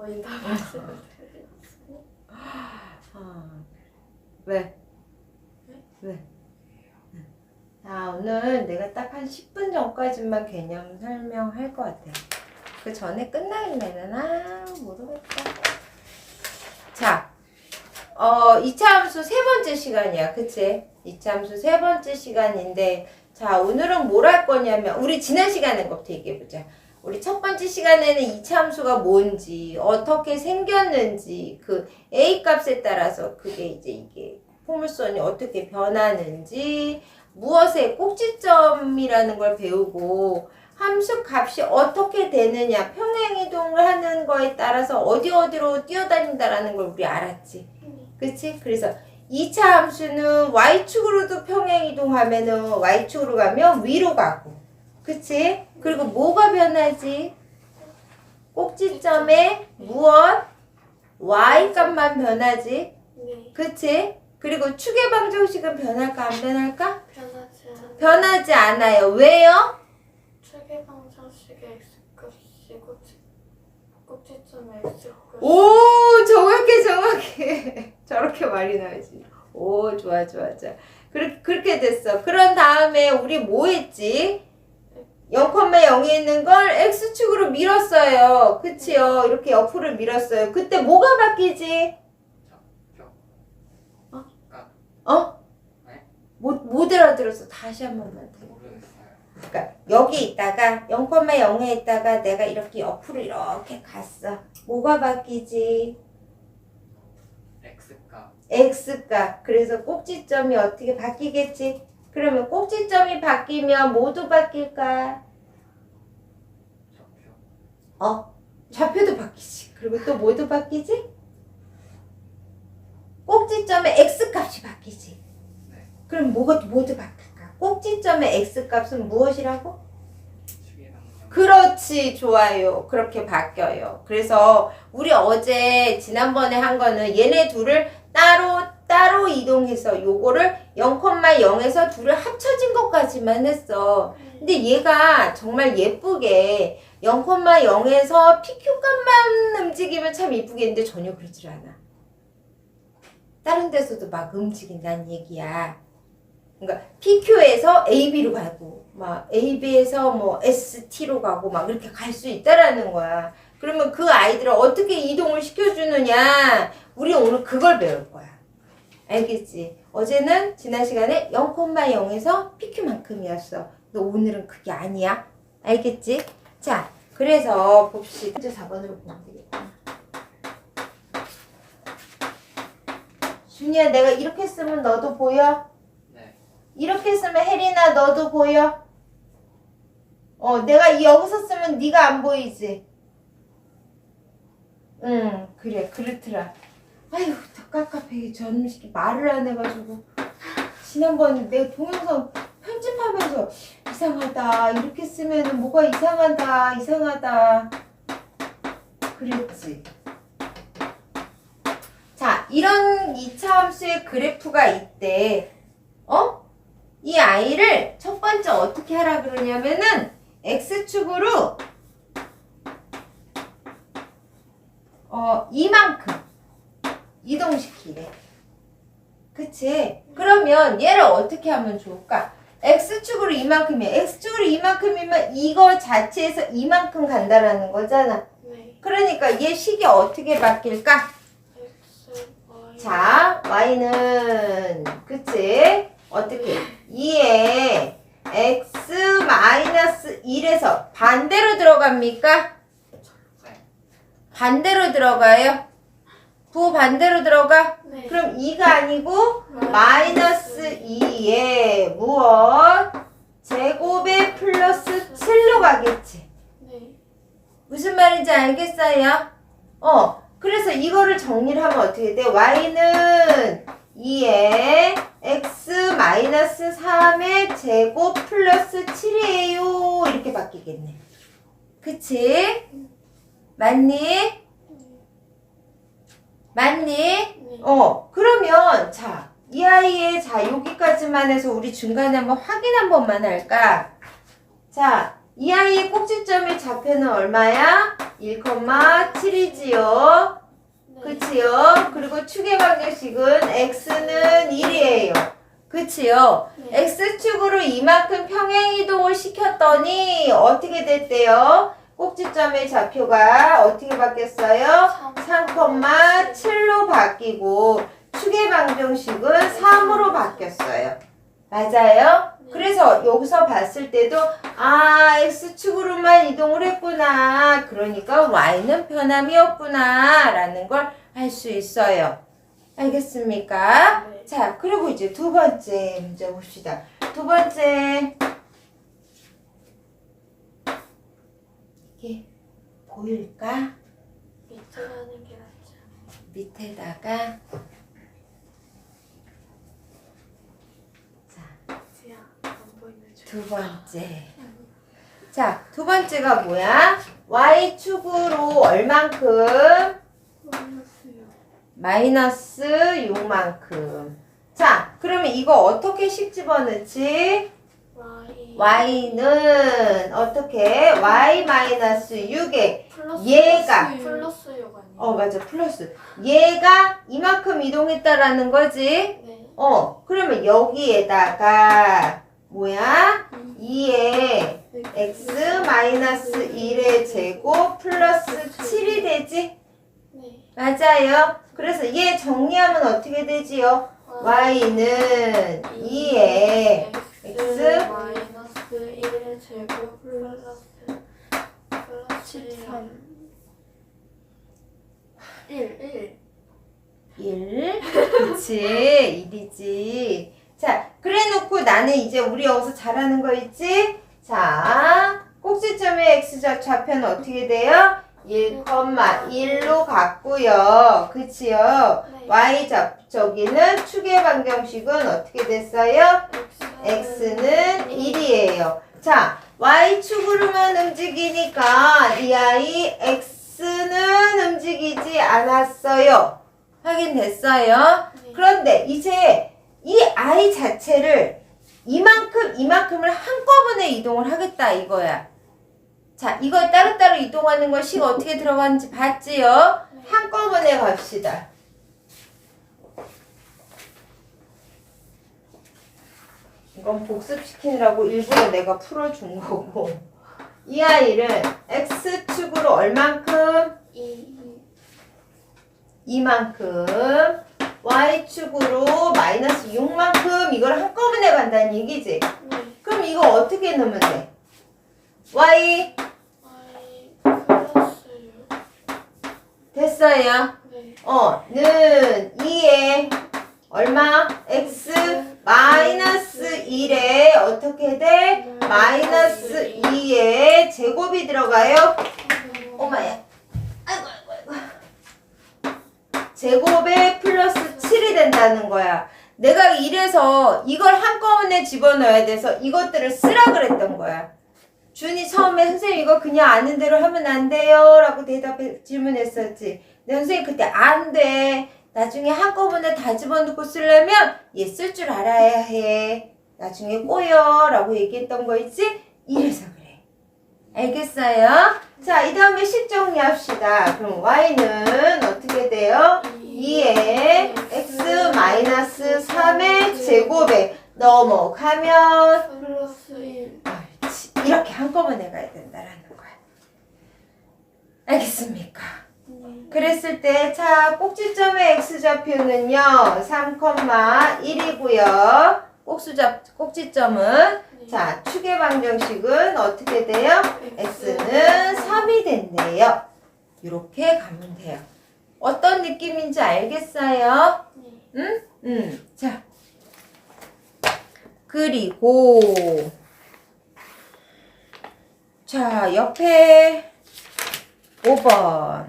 거의 다 말씀을 아, 왜? 왜? 아, 오늘 내가 딱 한 10분 전까지만 개념 설명할 것 같아. 그 전에 끝나겠네는, 아, 모르겠다. 자, 어, 2차 함수 세 번째 시간이야. 그치? 2차 함수 세 번째 시간인데, 자, 오늘은 뭘 할 거냐면, 우리 지난 시간에 것부터 얘기해보자. 우리 첫 번째 시간에는 2차 함수가 뭔지, 어떻게 생겼는지, 그 A 값에 따라서 그게 이제 이게 포물선이 어떻게 변하는지, 무엇의 꼭지점이라는 걸 배우고, 함수 값이 어떻게 되느냐, 평행이동을 하는 거에 따라서 어디 어디로 뛰어다닌다라는 걸 우리 알았지. 그치? 그래서 2차 함수는 y축으로도 평행이동하면은 y축으로 가면 위로 가고. 그치? 그리고 뭐가 변하지? 꼭지점에 무엇? y 값만 변하지. 네. 그치? 그리고 축의 방정식은 변할까 안 변할까? 변하지 변하지 않아요. 왜요? 최계 방정식의 x값이 꼭지 꼭지점의 x값 오 정확해 정확해 저렇게 말이 나야지 오 좋아 좋아 좋아 그렇게 그렇게 됐어 그런 다음에 우리 뭐 했지 0,0에 있는 걸 x축으로 밀었어요 그치요 이렇게 옆으로 밀었어요 그때 뭐가 바뀌지 어? 네? 못, 못 알아들었어 다시 한 번만 더. 그러니까 여기 있다가 0,0에 있다가 내가 이렇게 옆으로 이렇게 갔어 뭐가 바뀌지 X값 x값. 그래서 꼭지점이 어떻게 바뀌겠지? 그러면 꼭지점이 바뀌면 모두 바뀔까? 어? 좌표도 바뀌지. 그리고 또 모두 바뀌지? 꼭지점의 x값이 바뀌지. 네. 그럼 뭐가 모두 바뀔까? 꼭지점의 x값은 무엇이라고? 그렇지, 좋아요. 그렇게 바뀌어요. 그래서 우리 어제 지난번에 한 거는 얘네 둘을 따로 따로 이동해서 요거를 0,0에서 둘을 합쳐진 것까지만 했어. 근데 얘가 정말 예쁘게 0,0에서 PQ값만 움직이면 참 이쁘겠는데 전혀 그러질 않아. 다른 데서도 막 움직인다는 얘기야. 그러니까 PQ에서 AB로 가고 막 AB에서 뭐 ST로 가고 막 이렇게 갈 수 있다라는 거야. 그러면 그 아이들을 어떻게 이동을 시켜주느냐? 우리 오늘 그걸 배울 거야. 알겠지? 어제는 지난 시간에 0,0에서 PQ만큼이었어. 근데 오늘은 그게 아니야. 알겠지? 자, 그래서 봅시다. 이제 4번으로 보면 되겠다. 준이야, 내가 이렇게 쓰면 너도 보여? 네 이렇게 쓰면 혜린아 너도 보여? 어, 내가 이 여기서 쓰면 네가 안 보이지? 응, 그래, 그렇더라. 아휴, 덕깝깝해. 저놈식이 말을 안 해가지고. 지난번에 내 동영상 편집하면서 이상하다. 이렇게 쓰면 뭐가 이상하다. 이상하다. 그랬지. 자, 이런 2차 함수의 그래프가 있대. 어? 이 아이를 첫 번째 어떻게 하라 그러냐면은 x축으로 어 이만큼 이동시키래. 그치? 그러면 얘를 어떻게 하면 좋을까? x축으로 이만큼이야. x축으로 이만큼이면 이거 자체에서 이만큼 간다라는 거잖아. 네. 그러니까 얘 식이 어떻게 바뀔까? x 자, y는 그치? 어떻게? 2에 x 마이너스 1에서 반대로 들어갑니까? 네. 반대로 들어가요? 부 반대로 들어가? 네. 그럼 2가 아니고 마이너스 2에 무엇? 제곱에 플러스 7로 가겠지. 네. 무슨 말인지 알겠어요? 어, 그래서 이거를 정리를 하면 어떻게 돼? y는 2에 x 마이너스 3의 제곱 플러스 7이에요. 이렇게 바뀌겠네. 그치? 맞니? 맞니? 네. 어, 그러면, 자, 이 아이의, 자, 여기까지만 해서 우리 중간에 한번 확인 한 번만 할까? 자, 이 아이의 꼭지점의 좌표는 얼마야? 1,7이지요. 네. 그치요? 그리고 축의 방정식은 x는 1이에요. 그치요? 네. x축으로 이만큼 평행 이동을 시켰더니 어떻게 됐대요? 꼭지점의 좌표가 어떻게 바뀌었어요? 3,7로 바뀌고 축의 방정식은 3으로 바뀌었어요. 맞아요? 네. 그래서 여기서 봤을 때도 아 x축으로만 이동을 했구나. 그러니까 y는 변함이 없구나 라는 걸 알 수 있어요. 알겠습니까? 네. 자, 그리고 이제 두 번째 문제 봅시다. 두 번째. 이게 보일까? 밑으로 하는 게 낫죠. 밑에다가 자, 지야 안 보이는 줄. 두 번째. 자, 두 번째가 뭐야? y축으로 얼만큼? 모르겠어요. 마이너스 6만큼. 자, 그러면 이거 어떻게 식 집어넣지? Y. y는 어떻게? y 마이너스 6에 플러스 얘가. 플러스 6 아니에요? 어 맞아 플러스 얘가 이만큼 이동했다라는 거지 네. 어 그러면 여기에다가 뭐야 2에 x 마이너스 1의 제곱 플러스 7이 되지 네. 맞아요 그래서 얘 정리하면 어떻게 되지요 y는 2에 x 마이너스 1의 제곱 플러스 플러스 13 1 1 1 그치. 1이지. 자 그래 놓고 나는 이제 우리 여기서 잘하는 거 있지? 자 꼭지점의 x좌 좌표는 어떻게 돼요 1,1로 갔고요 그치요 네. y 좌 저기는 축의 방정식은 어떻게 됐어요 x는 1이에요 자 y축으로만 움직이니까 이 아이 x는 움직이지 않았어요 확인됐어요 네. 그런데 이제 이 아이 자체를 이만큼 이만큼을 한꺼번에 이동을 하겠다 이거야. 자, 이걸 따로따로 이동하는 걸식 어떻게 들어가는지 봤지요? 네. 한꺼번에 갑시다. 이건 복습시키느라고 일부러 내가 풀어준 거고 이 아이를 x축으로 얼만큼? 2 이만큼 y축으로 마이너스 6만큼 이걸 한꺼번에 간다는 얘기지 네. 그럼 이거 어떻게 넣으면 돼? Y 됐어요 네. 어, 는 2에 얼마? x 마이너스 1에 어떻게 돼? 마이너스 2에 제곱이 들어가요 오마야 아이고 아이고 아이고 제곱에 플러스 7이 된다는 거야 내가 이래서 이걸 한꺼번에 집어넣어야 돼서 이것들을 쓰라 그랬던 거야 준이 처음에 선생님 이거 그냥 아는 대로 하면 안 돼요 라고 대답해 질문했었지 근데 선생님 그때 안돼 나중에 한꺼번에 다 집어넣고 쓰려면 얘 쓸 줄 알아야 해 나중에 꼬여 라고 얘기했던 거 있지? 이래서 그래 알겠어요? 자, 이 다음에 식 정리합시다. 그럼 y는 어떻게 돼요? 2에 x 마이너스 3의 제곱에 넘어가면 플러스 1 옳지. 이렇게 한꺼번에 가야 된다라는 거야. 알겠습니까? 네. 그랬을 때, 자, 꼭지점의 x좌표는요, 3,1이고요. 꼭수좌, 꼭지점은, 네. 자, 축의 방정식은 어떻게 돼요? x는 3이 된대요. 이렇게 가면 돼요. 어떤 느낌인지 알겠어요? 네. 응? 응. 자. 그리고 자, 옆에 5번.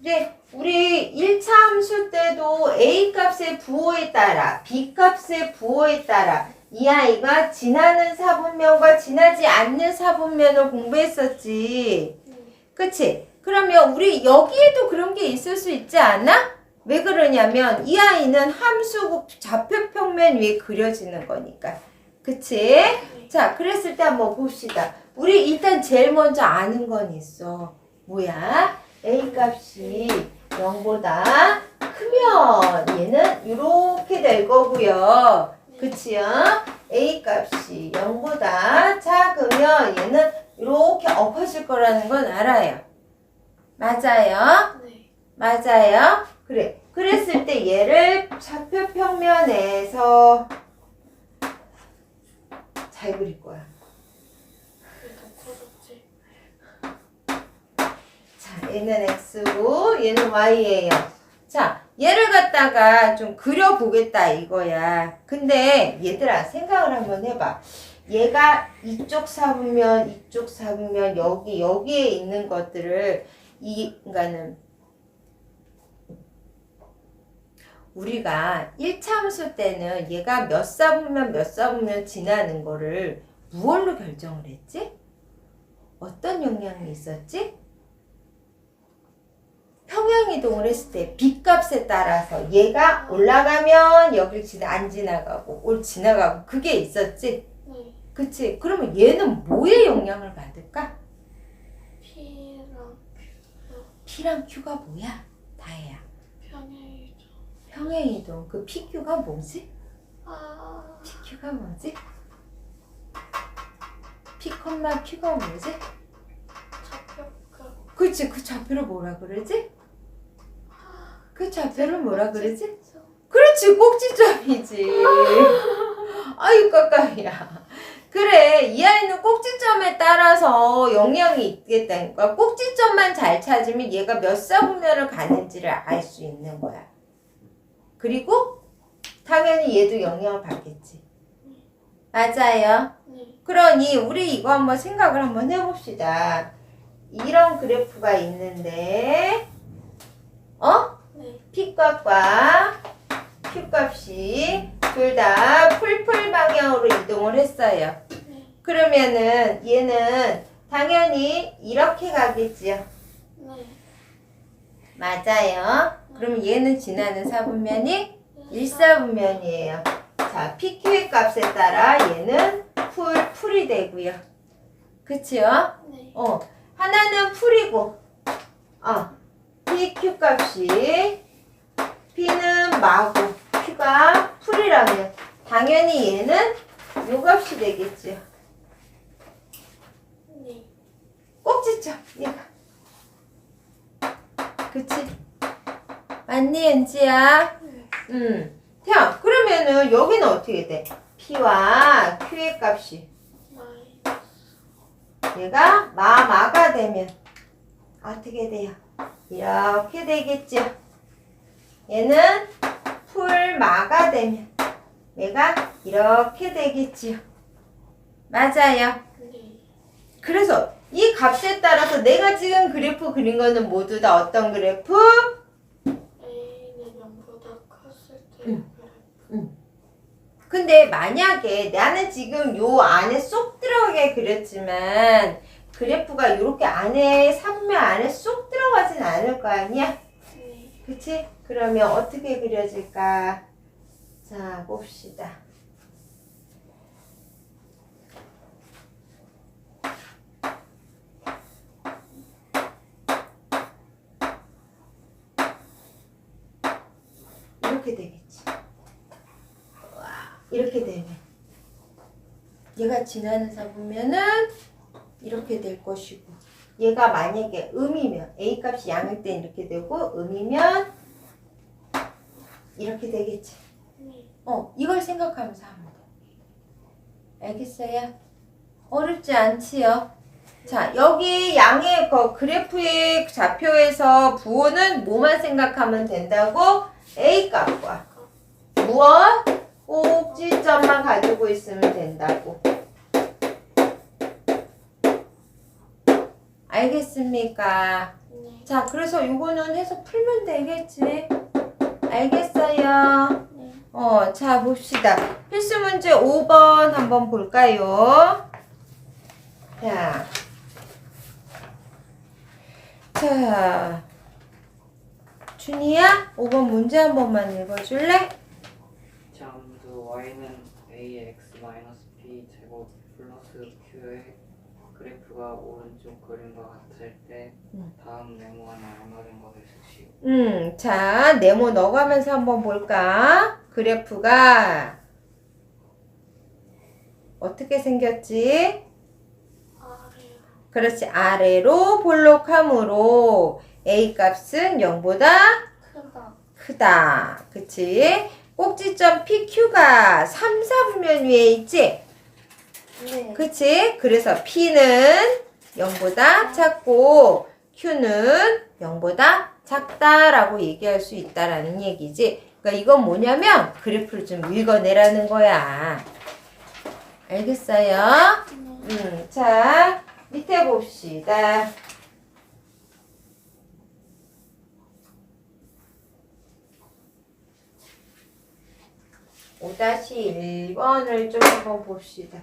이제 우리 1차 함수 때도 A 값의 부호에 따라 B 값의 부호에 따라 이 아이가 지나는 사분면과 지나지 않는 사분면을 공부했었지. 네. 그치? 그러면 우리 여기에도 그런 게 있을 수 있지 않아? 왜 그러냐면 이 아이는 함수 좌표 평면 위에 그려지는 거니까. 그치? 네. 자, 그랬을 때 한번 봅시다. 우리 일단 제일 먼저 아는 건 있어. 뭐야? A 값이 0보다 크면 얘는 이렇게 될 거고요. 그치요? A 값이 0보다 작으면 얘는 이렇게 엎어질 거라는 건 알아요. 맞아요? 네. 맞아요? 그래. 그랬을 때 얘를 좌표 평면에서 잘 그릴 거야. 그래도 커졌지. 자, 얘는 X고 얘는 Y예요. 자, 얘를 갖다가 좀 그려보겠다 이거야. 근데 얘들아 생각을 한번 해봐. 얘가 이쪽 사분면, 이쪽 사분면, 여기, 여기에 있는 것들을 이 인간은 우리가 1차함수 때는 얘가 몇 사분면, 몇 사분면 지나는 거를 무얼로 결정을 했지? 어떤 영향이 있었지? 평행 이동을 했을 때 B값에 따라서 얘가 올라가면 여길 지나 안 지나가고 올 지나가고 그게 있었지. 네. 그치? 그러면 얘는 뭐에 영향을 받을까? P랑 P랑 Q가 뭐야? 다혜야. 평행이죠. 평행 이동. 그 PQ가 뭐지? 아, PQ가 뭐지? P, Q가 뭐지? 좌표가 그치? 그 좌표를 뭐라 그러지? 그 좌표를 뭐라 그러지? 그렇지 꼭지점이지. 아유 깜깜이야. 그래 이 아이는 꼭지점에 따라서 영향이 있겠다니까 꼭지점만 잘 찾으면 얘가 몇 사분면을 가는지를 알 수 있는 거야. 그리고 당연히 얘도 영향을 받겠지. 맞아요? 네. 그러니 우리 이거 한번 생각을 한번 해봅시다. 이런 그래프가 있는데 어? 네. P값과 Q값이 둘 다 풀풀 방향으로 이동을 했어요. 네. 그러면은 얘는 당연히 이렇게 가겠지요. 네. 맞아요. 그럼 얘는 지나는 사분면이 1사분면이에요. 자, PQ의 값에 따라 얘는 풀, 풀이 되고요. 그치요? 네. 어, 하나는 풀이고, 어, PQ 값이 P는 마고 Q가 풀이라면 당연히 얘는 요 값이 되겠죠. 네. 꼭지점 얘가. 그치? 맞니 은지야? 네. 음. 자, 그러면은 여기는 어떻게 돼? P와 Q의 값이. 얘가 마마가 되면 어떻게 돼요? 이렇게 되겠죠. 얘는 풀마가 되면 얘가 이렇게 되겠지요. 맞아요. 네. 그래서 이 값에 따라서 내가 지금 그래프 그린 거는 모두 다 어떤 그래프? A는 0보다 컸을 때 응. 그래. 근데 만약에 나는 지금 요 안에 쏙 들어가게 그렸지만 그래프가 이렇게 안에 3면 안에 쏙 들어가진 않을 거 아니야? 네. 그치? 그러면 어떻게 그려질까? 자, 봅시다. 이렇게 되겠지. 이렇게 되면. 얘가 지나는 사 보면은 이렇게 될 것이고. 얘가 만약에 음이면 A 값이 양일 땐 이렇게 되고 음이면 이렇게 되겠지. 네. 어, 이걸 생각하면서 하면 돼. 알겠어요? 어렵지 않지요? 자, 여기 양의 그 그래프의 좌표에서 부호는 뭐만 생각하면 된다고? A 값과 무엇? 꼭지점만 가지고 있으면 된다고. 알겠습니까? 네. 자, 그래서 요거는 해서 풀면 되겠지. 알겠어요? 네. 어, 자, 봅시다. 필수 문제 5번 한번 볼까요? 자. 자. 준이야, 5번 문제 한 번만 읽어줄래? 자음도 y는 ax 마이너스 Q의 그래프가 오른쪽 그림과 같을 때 음. 다음 네모가 나열된 것을 쓰시오. 음, 자, 네모 넣어가면서 한번 볼까? 그래프가 어떻게 생겼지? 그렇지, 아래로 볼록함으로 A 값은 0보다 크다. 크다. 그치? 꼭지점 PQ가 3, 4분면 위에 있지? 네. 그치? 그래서 P는 0보다 작고 Q는 0보다 작다라고 얘기할 수 있다라는 얘기지. 그러니까 이건 뭐냐면 그래프를 좀 읽어내라는 거야. 알겠어요? 네. 음, 자, 밑에 봅시다. 5-1번을 좀 한번 봅시다.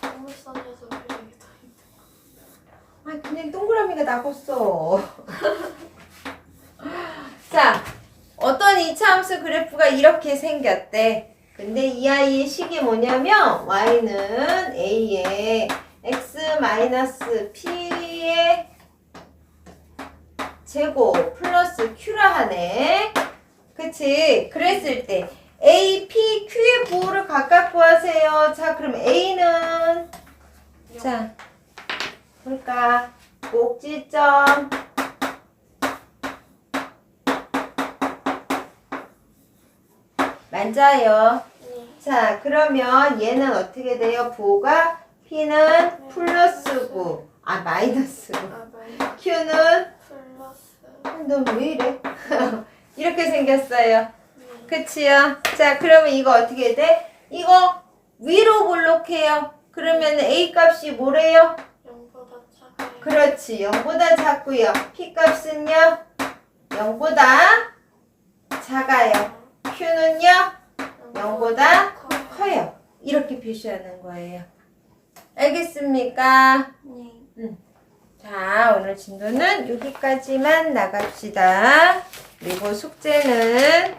너무 써져서 그리기 더 힘들어. 아, 그냥 동그라미가 나갔어. 자, 어떤 이차 함수 그래프가 이렇게 생겼대. 근데 이 아이의 식이 뭐냐면 y는 a의 x 마이너스 p의 제곱 플러스 q라 하네. 그치? 그랬을 때 a, p, q의 부호를 각각 구하세요. 자, 그럼 a는 자, 볼까? 꼭지점 맞아요. 네. 자, 그러면 얘는 어떻게 돼요? 부호가 P는 플러스 9, 아 마이너스 9. 아, 마이너스 Q는 플러스. 너왜 이래? 이렇게 생겼어요. 네. 그치요? 자, 그러면 이거 어떻게 돼? 이거 위로 볼록해요. 그러면 A 값이 뭐래요? 0보다 작아요. 그렇지. 0보다 작고요. P 값은요? 0보다 작아요. Q는요? 0보다 커요. 이렇게 표시하는 거예요. 알겠습니까? 네. 자, 오늘 진도는 여기까지만 나갑시다. 그리고 숙제는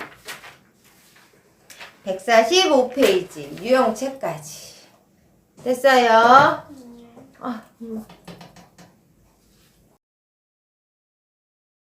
145페이지 유형체까지. 됐어요? 네. 아, 음.